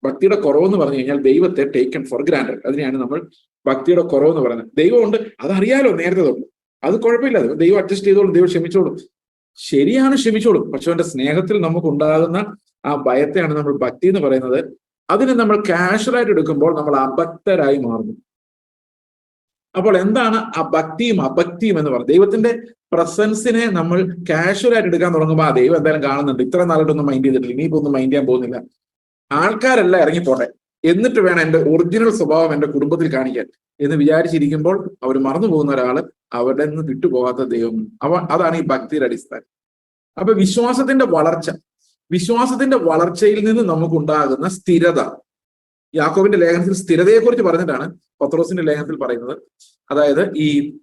ഭക്തിയുടെ കുറവെന്ന് പറഞ്ഞു കഴിഞ്ഞാൽ ദൈവത്തെ ടേക്കൺ ഫോർ ഗ്രാൻഡ് അതിനെയാണ് നമ്മൾ ഭക്തിയുടെ കുറവെന്ന് പറയുന്നത്. ദൈവമുണ്ട് അതറിയാലോ നേരത്തെ തൊട്ട്. അത് കുഴപ്പമില്ല. ദൈവം അഡ്ജസ്റ്റ് ചെയ്തോളും ദൈവം ക്ഷമിച്ചോളും. ശരിയാണ് ക്ഷമിച്ചോളും. പക്ഷെ അവന്റെ സ്നേഹത്തിൽ നമുക്ക് ഉണ്ടാകുന്ന ആ ഭയത്തെയാണ് നമ്മൾ ഭക്തി എന്ന് പറയുന്നത്. അതിനെ നമ്മൾ കാഷ്വലായിട്ട് എടുക്കുമ്പോൾ നമ്മൾ അഭക്തരായി മാറുന്നു. അപ്പോൾ എന്താണ് അഭക്തിയും അഭക്തിയും എന്ന് പറയുന്നത്? ദൈവത്തിന്റെ പ്രസൻസിനെ നമ്മൾ കാഷ്വലായിട്ട് എടുക്കാൻ തുടങ്ങുമ്പോൾ ആ ദൈവം എന്തായാലും കാണുന്നുണ്ട്. ഇത്ര നാളായിട്ടൊന്നും മൈൻഡ് ചെയ്തിട്ടില്ല. ഇനിയിപ്പോ ഒന്നും മൈൻഡ് ചെയ്യാൻ പോകുന്നില്ല. ആൾക്കാരെല്ലാം ഇറങ്ങിപ്പോട്ടെ. എന്നിട്ട് വേണം എന്റെ ഒറിജിനൽ സ്വഭാവം എന്റെ കുടുംബത്തിൽ കാണിക്കാൻ എന്ന് വിചാരിച്ചിരിക്കുമ്പോൾ അവർ മറന്നു പോകുന്ന ഒരാൾ അവിടെ നിന്ന് വിട്ടുപോകാത്ത ദൈവം. അവ അതാണ് ഈ ഭക്തിയുടെ അടിസ്ഥാനം. അപ്പൊ വിശ്വാസത്തിന്റെ വളർച്ച വിശ്വാസത്തിന്റെ വളർച്ചയിൽ നിന്ന് നമുക്കുണ്ടാകുന്ന സ്ഥിരത. യാക്കോബിന്റെ ലേഖനത്തിൽ സ്ഥിരതയെക്കുറിച്ച് പറഞ്ഞിട്ടാണ് പത്രോസിന്റെ ലേഖനത്തിൽ പറയുന്നത്. അതായത് ഈ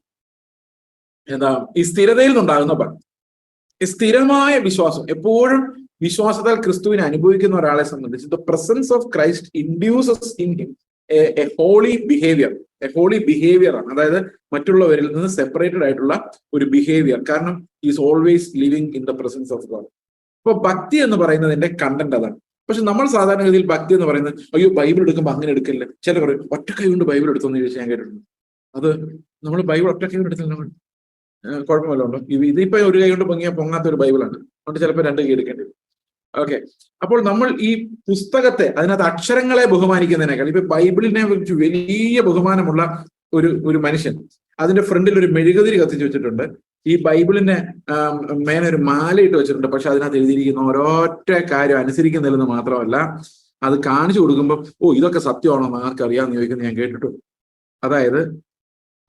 എന്താ ഈ സ്ഥിരതയിൽ നിന്നുണ്ടാകുന്ന ഭക്തി. സ്ഥിരമായ വിശ്വാസം എപ്പോഴും വിശ്വാസത്താൽ ക്രിസ്തുവിനെ അനുഭവിക്കുന്ന ഒരാളെ സംബന്ധിച്ച് the presence of Christ induces in him a holy behaviour a holy behaviour ആണ്. അതായത് മറ്റുള്ളവരിൽ നിന്ന് സെപ്പറേറ്റഡ് ആയിട്ടുള്ള ഒരു ബിഹേവിയർ കാരണം is always living in the presence of God അപ്പൊ ഭക്തി എന്ന് പറയുന്നതിന്റെ കണ്ടന്റ് അതാണ്. പക്ഷെ നമ്മൾ സാധാരണഗതിയിൽ ഭക്തി എന്ന് പറയുന്നത് അയ്യോ ബൈബിൾ എടുക്കുമ്പോൾ അങ്ങനെ എടുക്കില്ല. ചില പറയും ഒറ്റ കൈ കൊണ്ട് ബൈബിൾ എടുത്തെന്ന് ചോദിച്ചാൽ ഞാൻ കേട്ടിട്ടുണ്ട്. അത് നമ്മൾ ബൈബിൾ ഒറ്റ കൈ കൊണ്ട് എടുത്തില്ല കുഴപ്പമല്ല ഉണ്ടോ ഇതിപ്പോ ഒരു കൈ കൊണ്ട് പൊങ്ങിയാൽ പൊങ്ങാത്ത ഒരു ബൈബിളാണ്. അതുകൊണ്ട് ചിലപ്പോൾ രണ്ട് കൈ എടുക്കേണ്ടി വരും. ഓക്കെ അപ്പോൾ നമ്മൾ ഈ പുസ്തകത്തെ അതിനകത്ത് അക്ഷരങ്ങളെ ബഹുമാനിക്കുന്നതിനേക്കാൾ ഇപ്പൊ ബൈബിളിനെ കുറിച്ച് വലിയ ബഹുമാനമുള്ള ഒരു ഒരു മനുഷ്യൻ അതിന്റെ ഫ്രണ്ടിൽ ഒരു മെഴുകുതിരി കത്തിച്ചു വെച്ചിട്ടുണ്ട്. ഈ ബൈബിളിനെ മേനെ ഒരു മാല ഇട്ട് വെച്ചിട്ടുണ്ട്. പക്ഷെ അതിനകത്ത് എഴുതിയിരിക്കുന്ന ഓരോറ്റ കാര്യം അനുസരിക്കുന്നില്ലെന്ന് മാത്രമല്ല അത് കാണിച്ചു കൊടുക്കുമ്പോൾ ഓ ഇതൊക്കെ സത്യമാണോ? എന്ന് ആർക്കറിയാമെന്ന് ചോദിക്കുന്നത് ഞാൻ കേട്ടിട്ടു. അതായത്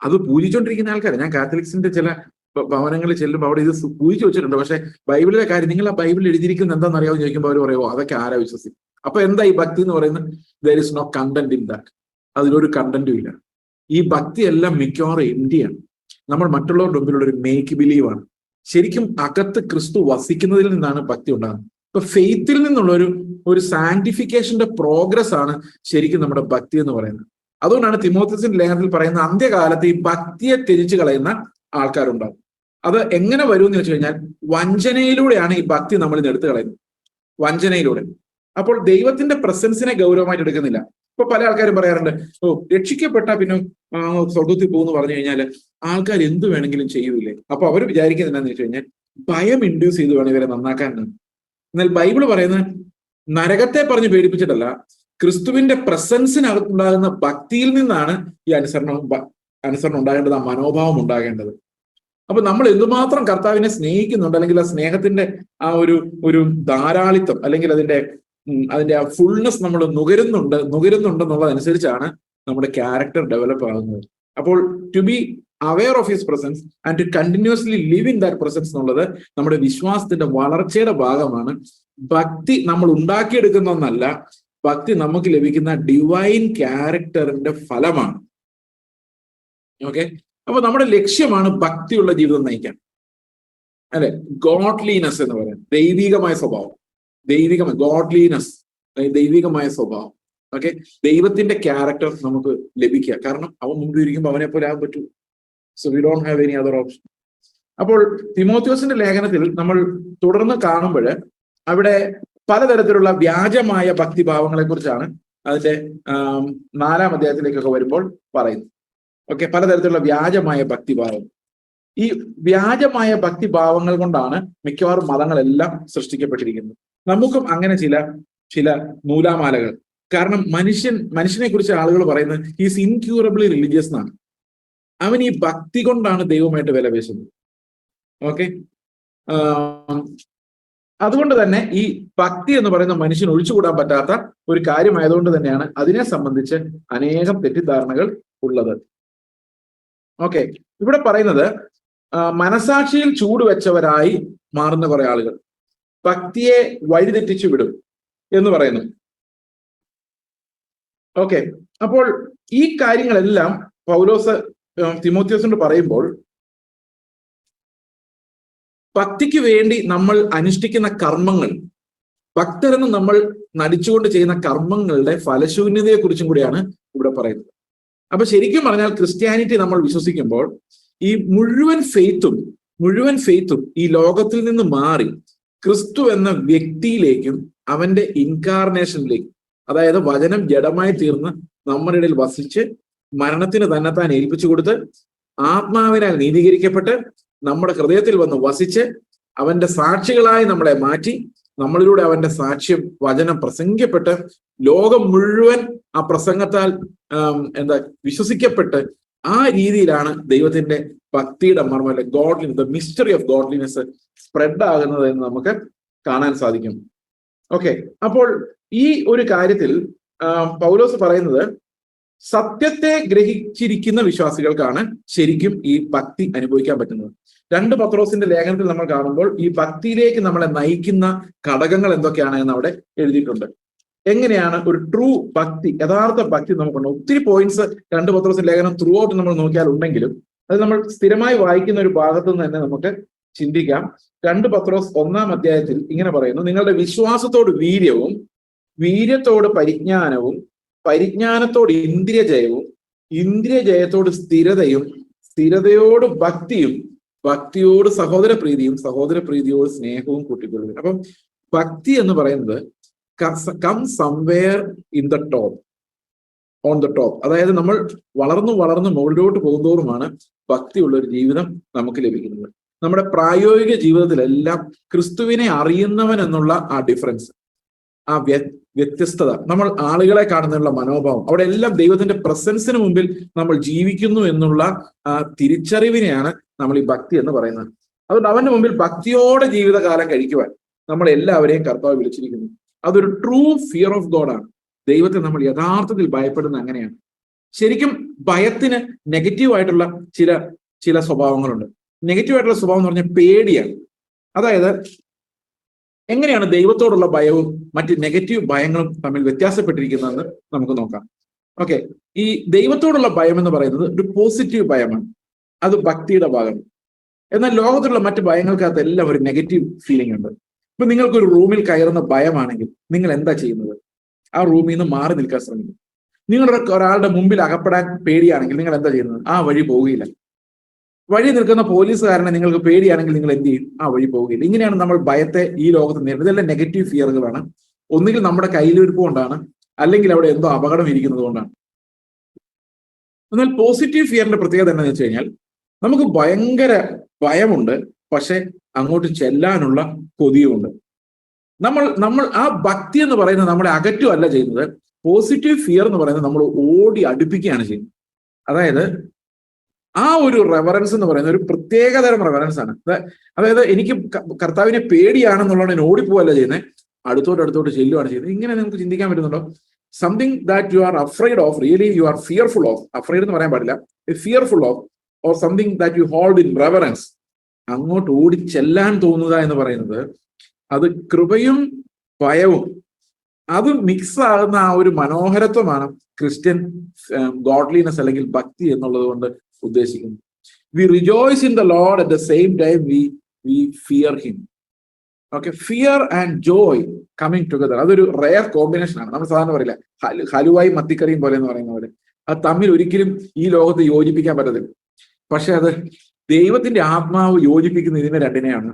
അത് പൂജിച്ചോണ്ടിരിക്കുന്ന ആൾക്കാർ ഞാൻ കാത്തലിക്സിന്റെ ചില ഭവനങ്ങളിൽ ചെല്ലുമ്പോൾ അവിടെ ഇത് ഊഹിച്ചു വെച്ചിട്ടുണ്ട്. പക്ഷെ ബൈബിളിലെ കാര്യം നിങ്ങൾ ആ ബൈബിളിൽ എഴുതിയിരിക്കുന്നത് എന്താണെന്ന് അറിയാമെന്ന് ചോദിക്കുമ്പോൾ അവർ പറയുമോ അതൊക്കെ ആരാ വിശ്വസിക്കും അപ്പൊ എന്താ ഈ ഭക്തി എന്ന് പറയുന്നത്? There is no content in that അതിലൊരു കണ്ടന്റും ഇല്ല. ഈ ഭക്തി എല്ലാം മിക്കവാറും എന്റിയാണ് നമ്മൾ മറ്റുള്ളവരുടെ മുമ്പിലുള്ള ഒരു മേക്ക് ബിലീവ് ആണ്. ശരിക്കും അകത്ത് ക്രിസ്തു വസിക്കുന്നതിൽ നിന്നാണ് ഭക്തി ഉണ്ടാകുന്നത്. ഇപ്പൊ ഫെയ്ത്തിൽ നിന്നുള്ള ഒരു ഒരു സാന്റിഫിക്കേഷന്റെ പ്രോഗ്രസ് ആണ് ശരിക്കും നമ്മുടെ ഭക്തി എന്ന് പറയുന്നത്. അതുകൊണ്ടാണ് തിമോത്തസിന്റെ ലേഖനത്തിൽ പറയുന്ന അന്ത്യകാലത്ത് ഈ ഭക്തിയെ ത്യജിച്ചു കളയുന്ന ആൾക്കാരുണ്ടാവും അത് എങ്ങനെ വരും എന്ന് വെച്ച് കഴിഞ്ഞാൽ വഞ്ചനയിലൂടെയാണ് ഈ ഭക്തി നമ്മൾ ഇന്ന് എടുത്തു കളയുന്നത്. വഞ്ചനയിലൂടെ. അപ്പോൾ ദൈവത്തിന്റെ പ്രസൻസിനെ ഗൗരവമായിട്ട് എടുക്കുന്നില്ല. ഇപ്പൊ പല ആൾക്കാരും പറയാറുണ്ട് ഓ രക്ഷിക്കപ്പെട്ട പിന്നെ സ്വർഗത്തിൽ പോകുന്നു പറഞ്ഞു കഴിഞ്ഞാൽ ആൾക്കാർ എന്ത് വേണമെങ്കിലും ചെയ്യൂലേ അപ്പൊ അവർ വിചാരിക്കുന്നത് എന്താണെന്ന് വെച്ച് കഴിഞ്ഞാൽ ഭയം ഇൻഡ്യൂസ് ചെയ്ത് വേണം ഇവരെ നന്നാക്കാനാണ് എന്നാൽ ബൈബിൾ പറയുന്നത് നരകത്തെ പറഞ്ഞ് പേടിപ്പിച്ചിട്ടല്ല ക്രിസ്തുവിന്റെ പ്രസൻസിനകത്തുണ്ടാകുന്ന ഭക്തിയിൽ നിന്നാണ് ഈ അനുസരണം അനുസരണം ഉണ്ടാകേണ്ടത് ആ മനോഭാവം ഉണ്ടാകേണ്ടത്. അപ്പൊ നമ്മൾ എന്തുമാത്രം കർത്താവിനെ സ്നേഹിക്കുന്നുണ്ട് അല്ലെങ്കിൽ ആ സ്നേഹത്തിന്റെ ആ ഒരു ഒരു ധാരാളിത്വം അല്ലെങ്കിൽ അതിന്റെ അതിന്റെ ആ ഫുൾനെസ് നമ്മൾ നുകരുന്നുണ്ട് നുകരുന്നുണ്ടെന്നുള്ളതനുസരിച്ചാണ് നമ്മുടെ ക്യാരക്ടർ ഡെവലപ്പ് ആകുന്നത്. അപ്പോൾ to be aware of his presence and to continuously live in that presence എന്നുള്ളത് നമ്മുടെ വിശ്വാസത്തിന്റെ വളർച്ചയുടെ ഭാഗമാണ്. ഭക്തി നമ്മൾ ഉണ്ടാക്കിയെടുക്കുന്ന ഒന്നല്ല ഭക്തി നമുക്ക് ലഭിക്കുന്ന ഡിവൈൻ ക്യാരക്ടറിന്റെ ഫലമാണ്. ഓക്കെ അപ്പൊ നമ്മുടെ ലക്ഷ്യമാണ് ഭക്തിയുള്ള ജീവിതം നയിക്കാൻ. അല്ലെ? ഗോഡ്ലിനെസ് എന്ന് പറയുന്നത്. ദൈവികമായ സ്വഭാവം. ദൈവികമായ ഗോഡ്ലിനെസ് ദൈവികമായ സ്വഭാവം. ഓക്കെ ദൈവത്തിന്റെ ക്യാരക്ടർ നമുക്ക് ലഭിക്കുക. കാരണം അവൻ മുമ്പിരിക്കുമ്പോൾ അവനെ പോലെ ആകാൻ പറ്റൂ. So we don't have any other option അപ്പോൾ തിമോത്യോസിന്റെ ലേഖനത്തിൽ നമ്മൾ തുടർന്ന് കാണുമ്പോൾ അവിടെ പലതരത്തിലുള്ള വ്യാജമായ ഭക്തിഭാവങ്ങളെ കുറിച്ചാണ് അതിന്റെ നാലാം അധ്യായത്തിലേക്കൊക്കെ വരുമ്പോൾ പറയുന്നത്. ഓക്കെ പലതരത്തിലുള്ള വ്യാജമായ ഭക്തിഭാവം. ഈ വ്യാജമായ ഭക്തിഭാവങ്ങൾ കൊണ്ടാണ് മിക്കവാറും മതങ്ങളെല്ലാം സൃഷ്ടിക്കപ്പെട്ടിരിക്കുന്നത്. നമുക്കും അങ്ങനെ ചില ചില നൂലാമാലകൾ. കാരണം മനുഷ്യൻ മനുഷ്യനെ കുറിച്ച് ആളുകൾ പറയുന്നത് ഈസ് ഇൻക്യൂറബിളി റിലീജിയസ് എന്നാണ്. അവൻ ഈ ഭക്തി കൊണ്ടാണ് ദൈവമായിട്ട് വില പേശുന്നത്. ഓക്കെ അതുകൊണ്ട് തന്നെ ഈ ഭക്തി എന്ന് പറയുന്ന മനുഷ്യൻ ഒഴിച്ചുകൂടാൻ പറ്റാത്ത ഒരു കാര്യമായതുകൊണ്ട് തന്നെയാണ് അതിനെ സംബന്ധിച്ച് അനേകം തെറ്റിദ്ധാരണകൾ ഉള്ളത്. ഓക്കെ. ഇവിടെ പറയുന്നത് മനസാക്ഷിയിൽ ചൂട് വെച്ചവരായി മാറുന്ന കുറെ ആളുകൾ. ഭക്തിയെ വഴിതെറ്റിച്ചു വിടും എന്ന് പറയുന്നു. ഓക്കെ. അപ്പോൾ ഈ കാര്യങ്ങളെല്ലാം പൗലോസ് തിമോത്യോസിനോട് പറയുമ്പോൾ ഭക്തിക്ക് വേണ്ടി നമ്മൾ അനുഷ്ഠിക്കുന്ന കർമ്മങ്ങൾ ഭക്തരെന്ന് നമ്മൾ നടിച്ചുകൊണ്ട് ചെയ്യുന്ന കർമ്മങ്ങളുടെ ഫലശൂന്യതയെ കുറിച്ചും കൂടിയാണ് ഇവിടെ പറയുന്നത്. അപ്പൊ ശരിക്കും പറഞ്ഞാൽ ക്രിസ്ത്യാനിറ്റി നമ്മൾ വിശ്വസിക്കുമ്പോൾ ഈ മുഴുവൻ ഫെയ്ത്തും മുഴുവൻ ഫെയ്ത്തും ഈ ലോകത്തിൽ നിന്ന് മാറി ക്രിസ്തു എന്ന വ്യക്തിയിലേക്കും അവന്റെ ഇൻകാർണേഷനിലേക്കും അതായത് വചനം ജഡമായി തീർന്ന് നമ്മുടെ ഇടയിൽ വസിച്ച് മരണത്തിന് തന്നെ താൻ ഏൽപ്പിച്ചു കൊടുത്ത് ആത്മാവിനാൽ നീതീകരിക്കപ്പെട്ട് നമ്മുടെ ഹൃദയത്തിൽ വന്ന് വസിച്ച് അവന്റെ സാക്ഷികളായി നമ്മളെ മാറ്റി നമ്മളിലൂടെ അവന്റെ സാക്ഷ്യം വചനം പ്രസംഗിക്കപ്പെട്ട് ലോകം മുഴുവൻ ആ പ്രസംഗത്താൽ എന്താ വിശ്വസിക്കപ്പെട്ട് ആ രീതിയിലാണ് ദൈവത്തിന്റെ ഭക്തിയുടെ മർമ്മ അല്ലെ godliness the mystery of godliness spread ആകുന്നത് എന്ന് നമുക്ക് കാണാൻ സാധിക്കും. ഓക്കെ അപ്പോൾ ഈ ഒരു കാര്യത്തിൽ പൗലോസ് പറയുന്നത് സത്യത്തെ ഗ്രഹിച്ചിരിക്കുന്ന വിശ്വാസികൾക്കാണ് ശരിക്കും ഈ ഭക്തി അനുഭവിക്കാൻ പറ്റുന്നത്. രണ്ട് പത്രോസിന്റെ ലേഖനത്തിൽ നമ്മൾ കാണുമ്പോൾ ഈ ഭക്തിയിലേക്ക് നമ്മളെ നയിക്കുന്ന ഘടകങ്ങൾ എന്തൊക്കെയാണ് എന്ന് അവിടെ എഴുതിയിട്ടുണ്ട്. എങ്ങനെയാണ് ഒരു ട്രൂ ഭക്തി യഥാർത്ഥ ഭക്തി നമുക്കുണ്ട്. ഒത്തിരി പോയിന്റ്സ് രണ്ട് പത്രോസിന്റെ ലേഖനം ത്രൂ ഔട്ട് നമ്മൾ നോക്കിയാൽ ഉണ്ടെങ്കിലും അത് നമ്മൾ സ്ഥിരമായി വായിക്കുന്ന ഒരു ഭാഗത്ത് നിന്ന് തന്നെ നമുക്ക് ചിന്തിക്കാം. രണ്ട് പത്രോസ് ഒന്നാം അധ്യായത്തിൽ ഇങ്ങനെ പറയുന്നു നിങ്ങളുടെ വിശ്വാസത്തോട് വീര്യവും വീര്യത്തോട് പരിജ്ഞാനവും പരിജ്ഞാനത്തോട് ഇന്ദ്രിയജയവും ഇന്ദ്രിയജയത്തോട് സ്ഥിരതയും സ്ഥിരതയോട് ഭക്തിയും ഭക്തിയോട് സഹോദര പ്രീതിയും സഹോദര പ്രീതിയോട് സ്നേഹവും കൂട്ടിക്കൊള്ളുക അപ്പം ഭക്തി എന്ന് പറയുന്നത് come somewhere in the top on the top. അതായത് നമ്മൾ വളർന്നു വളർന്ന് മുകളിലോട്ട് പോകുന്തോറുമാണ് ഭക്തിയുള്ള ഒരു ജീവിതം നമുക്ക് ലഭിക്കുന്നത്. നമ്മുടെ പ്രായോഗിക ജീവിതത്തിലെല്ലാം ക്രിസ്തുവിനെ അറിയുന്നവൻ എന്നുള്ള ആ ഡിഫറൻസ് ആ വ്യത്യസ്തത. നമ്മൾ ആളുകളെ കാണുന്നതിനുള്ള മനോഭാവം. അവിടെ എല്ലാം ദൈവത്തിന്റെ പ്രസൻസിന് മുമ്പിൽ നമ്മൾ ജീവിക്കുന്നു എന്നുള്ള തിരിച്ചറിവിനെയാണ് നമ്മൾ ഈ ഭക്തി എന്ന് പറയുന്നത്. അതുകൊണ്ട് അവന്റെ മുമ്പിൽ ഭക്തിയോടെ ജീവിതകാലം കഴിക്കുവാൻ നമ്മൾ എല്ലാവരെയും കർത്താവ് വിളിച്ചിരിക്കുന്നു. അതൊരു ട്രൂ ഫിയർ ഓഫ് ഗോഡാണ് ദൈവത്തെ നമ്മൾ യഥാർത്ഥത്തിൽ ഭയപ്പെടുന്ന അങ്ങനെയാണ്. ശരിക്കും ഭയത്തിന് നെഗറ്റീവായിട്ടുള്ള ചില ചില സ്വഭാവങ്ങളുണ്ട്. നെഗറ്റീവായിട്ടുള്ള സ്വഭാവം എന്ന് പറഞ്ഞാൽ പേടിയാണ്. അതായത് എങ്ങനെയാണ് ദൈവത്തോടുള്ള ഭയവും മറ്റ് നെഗറ്റീവ് ഭയങ്ങളും തമ്മിൽ വ്യത്യാസപ്പെട്ടിരിക്കുന്നതെന്ന് നമുക്ക് നോക്കാം. ഓക്കെ ഈ ദൈവത്തോടുള്ള ഭയം എന്ന് പറയുന്നത് ഒരു പോസിറ്റീവ് ഭയമാണ്. അത് ഭക്തിയുടെ ഭാഗം. എന്നാൽ ലോകത്തിലുള്ള മറ്റ് ഭയങ്ങൾക്കകത്ത് എല്ലാം ഒരു നെഗറ്റീവ് ഫീലിംഗ് ഉണ്ട്. ഇപ്പൊ നിങ്ങൾക്ക് ഒരു റൂമിൽ കയറുന്ന ഭയമാണെങ്കിൽ നിങ്ങൾ എന്താ ചെയ്യുന്നത്? ആ റൂമിൽ നിന്ന് മാറി നിൽക്കാൻ ശ്രമിക്കും. നിങ്ങളുടെ ഒരാളുടെ മുമ്പിൽ അകപ്പെടാൻ പേടിയാണെങ്കിൽ നിങ്ങൾ എന്താ ചെയ്യുന്നത്? ആ വഴി പോവുകയില്ല. വഴി നിൽക്കുന്ന പോലീസുകാരനെ നിങ്ങൾക്ക് പേടിയാണെങ്കിൽ നിങ്ങൾ എന്ത് ചെയ്യും? ആ വഴി പോവുകയില്ല. ഇങ്ങനെയാണ് നമ്മൾ ഭയത്തെ ഈ ലോകത്ത് നേരിടുന്നത്. ഇതെല്ലാം നെഗറ്റീവ് ഫിയറുകളാണ് ഒന്നുകിൽ നമ്മുടെ കയ്യിലിരിപ്പ് കൊണ്ടാണ് അല്ലെങ്കിൽ അവിടെ എന്തോ അപകടം ഇരിക്കുന്നത് കൊണ്ടാണ്. എന്നാൽ പോസിറ്റീവ് ഫിയറിന്റെ പ്രത്യേകത എന്താണെന്ന് വെച്ച് കഴിഞ്ഞാൽ നമുക്ക് ഭയങ്കര ഭയമുണ്ട് പക്ഷെ അങ്ങോട്ട് ചെല്ലാനുള്ള കൊതിയുമുണ്ട്. നമ്മൾ നമ്മൾ ആ ഭക്തി എന്ന് പറയുന്നത് നമ്മളെ അകറ്റുമല്ല ചെയ്യുന്നത്. പോസിറ്റീവ് ഫിയർ എന്ന് പറയുന്നത് നമ്മൾ ഓടി അടുപ്പിക്കുകയാണ് ചെയ്യുന്നത്. അതായത് ആ ഒരു റെവറൻസ് എന്ന് പറയുന്നത് ഒരു പ്രത്യേകതരം റെവറൻസ് ആണ്. അതായത് എനിക്ക് കർത്താവിനെ പേടിയാണെന്നുള്ളത് ഞാൻ ഓടിപ്പോവല്ല ചെയ്യുന്നത് അടുത്തോട്ട് അടുത്തോട്ട് ചെല്ലുവാണ് ചെയ്യുന്നത്. ഇങ്ങനെ നിങ്ങൾക്ക് ചിന്തിക്കാൻ പറ്റുന്നുണ്ടോ? Something that you are afraid of really you are fearful of afraid എന്ന് പറയാൻ പാടില്ല. Fearful of or something that you hold in reference അങ്ങോട്ട് ഓടി ചെല്ലാൻ തോന്നുക എന്ന് പറയുന്നത് അത് കൃപയും ഭയവും. അത് മിക്സ് ആകുന്ന ആ ഒരു മനോഹരത്വമാണ് ക്രിസ്ത്യൻ ഗോഡ്ലിനെസ് അല്ലെങ്കിൽ ഭക്തി എന്നുള്ളത് കൊണ്ട് ഉദ്ദേശിക്കുന്നു. We rejoice in the Lord at the same time we we fear him okay fear and joy coming together അതൊരു റെയർ കോമ്പിനേഷൻ ആണ്. നമ്മൾ സാധാരണ പറയില്ല ഹലുവായി മത്തിക്കറിയും പോലെ എന്ന് പറയുന്ന പോലെ. അത് തമ്മിൽ ഒരിക്കലും ഈ ലോകത്ത് യോജിപ്പിക്കാൻ പറ്റത്തില്ല. പക്ഷെ അത് ദൈവത്തിന്റെ ആത്മാവ് യോജിപ്പിക്കുന്ന ഇതിനെ രണ്ടിനെയാണ്.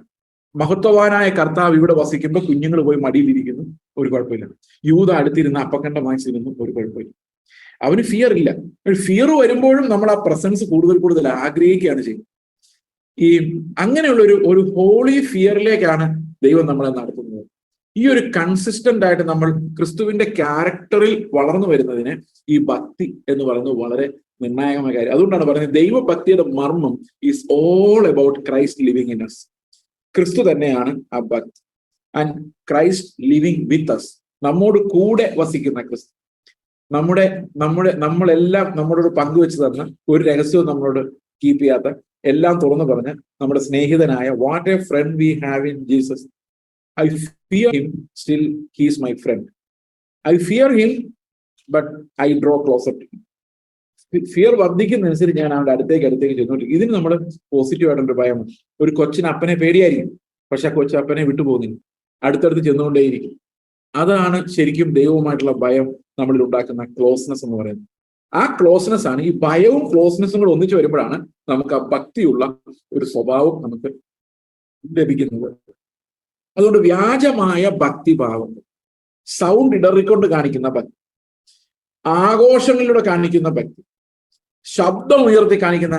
മഹത്വവാനായ കർത്താവ് ഇവിടെ വസിക്കുമ്പോൾ കുഞ്ഞുങ്ങൾ പോയി മടിയിലിരിക്കുന്നു ഒരു കുഴപ്പമില്ല. യൂത അടുത്തിരുന്ന് അപ്പക്കണ്ട വാങ്ങിച്ചിരുന്നു ഒരു കുഴപ്പമില്ല. അവന് ഫിയർ ഇല്ല. ഫിയർ വരുമ്പോഴും നമ്മൾ ആ പ്രസൻസ് കൂടുതൽ കൂടുതൽ ആഗ്രഹിക്കുകയാണ് ചെയ്യുന്നത്. ഈ അങ്ങനെയുള്ള ഒരു ഒരു ഹോളി ഫിയറിലേക്കാണ് ദൈവം നമ്മളെ നടത്തുന്നത്. ഈ ഒരു കൺസിസ്റ്റന്റ് ആയിട്ട് നമ്മൾ ക്രിസ്തുവിന്റെ ക്യാരക്ടറിൽ വളർന്നു വരുന്നതിന് ഈ ഭക്തി എന്ന് പറയുന്നത് വളരെ നിർണായകമായ കാര്യം. അതുകൊണ്ടാണ് പറയുന്നത് ദൈവഭക്തിയുടെ മർമ്മം is all about Christ living in us ക്രിസ്തു തന്നെയാണ് ആ ഭക്തി. And Christ living with us നമ്മോട് കൂടെ വസിക്കുന്ന ക്രിസ്തു. നമ്മുടെ നമ്മുടെ നമ്മളെല്ലാം നമ്മളോട് പങ്കുവെച്ച് തന്ന ഒരു രഹസ്യവും നമ്മളോട് കീപ്പ് ചെയ്യാത്ത എല്ലാം തുറന്നു പറഞ്ഞ് നമ്മുടെ സ്നേഹിതനായ what a friend we have in Jesus I fear him still he's my friend I fear him but I draw closer fear വർദ്ധിക്കുന്നതനുസരിച്ച് ഞാൻ അവിടെ അടുത്തേക്ക് അടുത്തേക്ക് ചെന്നോണ്ടിരിക്കും ഇതിന് നമ്മൾ പോസിറ്റീവ് ആയിട്ടൊരു ഭയമാണ് ഒരു കൊച്ചിന് അപ്പനെ പേടിയായിരിക്കും. പക്ഷെ ആ കൊച്ചു അപ്പനെ വിട്ടുപോകുന്നില്ല. അടുത്തടുത്ത് ചെന്നുകൊണ്ടേയിരിക്കും. അതാണ് ശരിക്കും ദൈവവുമായിട്ടുള്ള ഭയം നമ്മളിൽ ഉണ്ടാക്കുന്ന ക്ലോസ്നെസ് എന്ന് പറയുന്നത്. ആ ക്ലോസ്നെസ് ആണ് ഈ ഭയവും ക്ലോസ്നെസ്സും കൂടെ ഒന്നിച്ചു വരുമ്പോഴാണ് നമുക്ക് ആ ഭക്തിയുള്ള ഒരു സ്വഭാവം നമുക്ക് ലഭിക്കുന്നത്. അതുകൊണ്ട് വ്യാജമായ ഭക്തിഭാവം സൗണ്ട് ഇടറിക്കൊണ്ട് കാണിക്കുന്ന ഭക്തി ആഘോഷങ്ങളിലൂടെ കാണിക്കുന്ന ഭക്തി ശബ്ദം ഉയർത്തി കാണിക്കുന്ന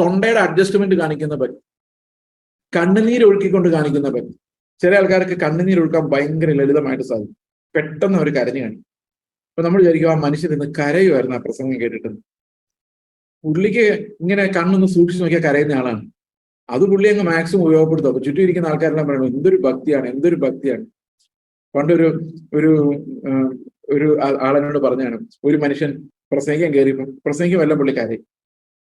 തൊണ്ടയുടെ അഡ്ജസ്റ്റ്മെന്റ് കാണിക്കുന്ന ഭക്തി കണ്ണുനീര് ഒഴുക്കിക്കൊണ്ട് കാണിക്കുന്ന ഭക്തി ചില ആൾക്കാർക്ക് കണ്ണുനീർ ഒഴുക്കാൻ ഭയങ്കര ലളിതമായിട്ട് സാധിക്കും. പെട്ടെന്ന് അവർ കരഞ്ഞു കാണും. അപ്പൊ നമ്മൾ വിചാരിക്കും ആ മനുഷ്യൻ ഇന്ന് കരയുമായിരുന്നു ആ പ്രസംഗം കേട്ടിട്ട്. പുള്ളിക്ക് ഇങ്ങനെ കണ്ണൊന്ന് സൂക്ഷിച്ചു നോക്കിയാൽ കരയുന്ന ആളാണ്. അത് പുള്ളി അങ്ങ് മാക്സിമം ഉപയോഗപ്പെടുത്തും. അപ്പൊ ചുറ്റും ഇരിക്കുന്ന ആൾക്കാരെല്ലാം പറയുന്നത് എന്തൊരു ഭക്തിയാണ് എന്തൊരു ഭക്തിയാണ്. പണ്ടൊരു ഒരു ഒരു ആളെന്നോട് പറഞ്ഞാണ് ഒരു മനുഷ്യൻ പ്രസംഗിക്കാൻ കയറിയപ്പോൾ പ്രസംഗിക്കും വല്ല പുള്ളി കരയും.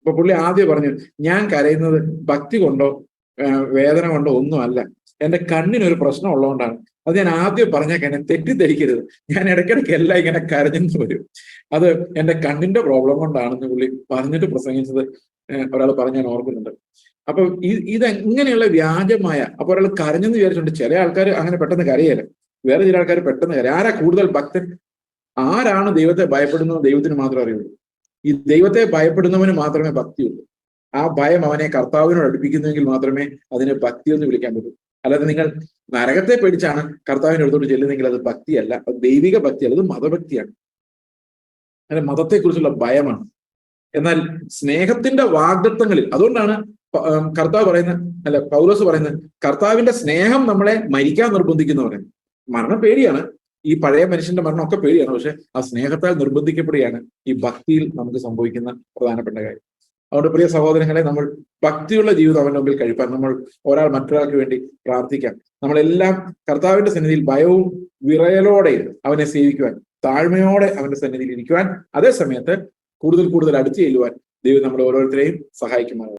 അപ്പൊ പുള്ളി ആദ്യം പറഞ്ഞു ഞാൻ കരയുന്നത് ഭക്തി കൊണ്ടോ വേദന കൊണ്ടോ ഒന്നും അല്ല. എന്റെ കണ്ണിനൊരു പ്രശ്നം ഉള്ളതുകൊണ്ടാണ്. അത് ഞാൻ ആദ്യം പറഞ്ഞേക്കാൻ എന്നെ തെറ്റിദ്ധരിക്കരുത്. ഞാൻ ഇടയ്ക്കിടയ്ക്ക് എല്ലാം ഇങ്ങനെ കരഞ്ഞെന്ന് വരും. അത് എന്റെ കണ്ണിന്റെ പ്രോബ്ലം കൊണ്ടാണെന്ന് പുള്ളി പറഞ്ഞിട്ട് പ്രസംഗിച്ചത് ഒരാൾ പറഞ്ഞ് ഞാൻ ഓർക്കുന്നുണ്ട്. അപ്പൊ ഇത് ഇങ്ങനെയുള്ള വ്യാജമായ അപ്പൊ ഒരാൾ കരഞ്ഞെന്ന് വിചാരിച്ചിട്ടുണ്ട് ചില ആൾക്കാർ അങ്ങനെ പെട്ടെന്ന് കരയല്ല വേറെ ചില ആൾക്കാർ പെട്ടെന്ന് കരയും. ആരാ കൂടുതൽ ഭക്തൻ? ആരാണ് ദൈവത്തെ ഭയപ്പെടുന്നത് ദൈവത്തിന് മാത്രമേ അറിയുള്ളൂ. ഈ ദൈവത്തെ ഭയപ്പെടുന്നവന് മാത്രമേ ഭക്തിയുള്ളൂ. ആ ഭയം അവനെ കർത്താവിനോട് അടുപ്പിക്കുന്നുവെങ്കിൽ മാത്രമേ അതിനെ ഭക്തി എന്ന് വിളിക്കാൻ പറ്റൂ. അല്ലാതെ നിങ്ങൾ നരകത്തെ പേടിച്ചാണ് കർത്താവിന്റെ അടുത്തോട്ട് ചെല്ലുന്നെങ്കിൽ അത് ഭക്തിയല്ല അത് ദൈവിക ഭക്തിയല്ല അത് മതഭക്തിയാണ്. അത് മതത്തെക്കുറിച്ചുള്ള ഭയമാണ്. എന്നാൽ സ്നേഹത്തിന്റെ വാഗ്ദത്വങ്ങളിൽ അതുകൊണ്ടാണ് കർത്താവ് പറയുന്നത് അല്ല പൗലോസ് പറയുന്നത് കർത്താവിന്റെ സ്നേഹം നമ്മളെ മരിക്കാൻ നിർബന്ധിക്കുന്ന പറയുന്നത്. മരണം പേടിയാണ്. ഈ പഴയ മനുഷ്യന്റെ മരണം ഒക്കെ പേടിയാണ്. പക്ഷെ ആ സ്നേഹത്താൽ നിർബന്ധിക്കപ്പെടുകയാണ് ഈ ഭക്തിയിൽ നമുക്ക് സംഭവിക്കുന്ന പ്രധാനപ്പെട്ട കാര്യം. അതുകൊണ്ട് പ്രിയ സഹോദരങ്ങളെ നമ്മൾ ഭക്തിയുള്ള ജീവിതം അവന്റെ മുമ്പിൽ കഴിപ്പാൻ നമ്മൾ ഒരാൾ മറ്റൊരാൾക്ക് വേണ്ടി പ്രാർത്ഥിക്കാം. നമ്മളെല്ലാം കർത്താവിന്റെ സന്നിധിയിൽ ഭയവും വിറയലോടെ അവനെ സേവിക്കുവാൻ താഴ്മയോടെ അവന്റെ സന്നിധിയിൽ ഇരിക്കുവാൻ അതേ സമയത്ത് കൂടുതൽ കൂടുതൽ അടുത്ത് ചെല്ലുവാൻ ദൈവം നമ്മൾ ഓരോരുത്തരെയും സഹായിക്കുമാറാണ്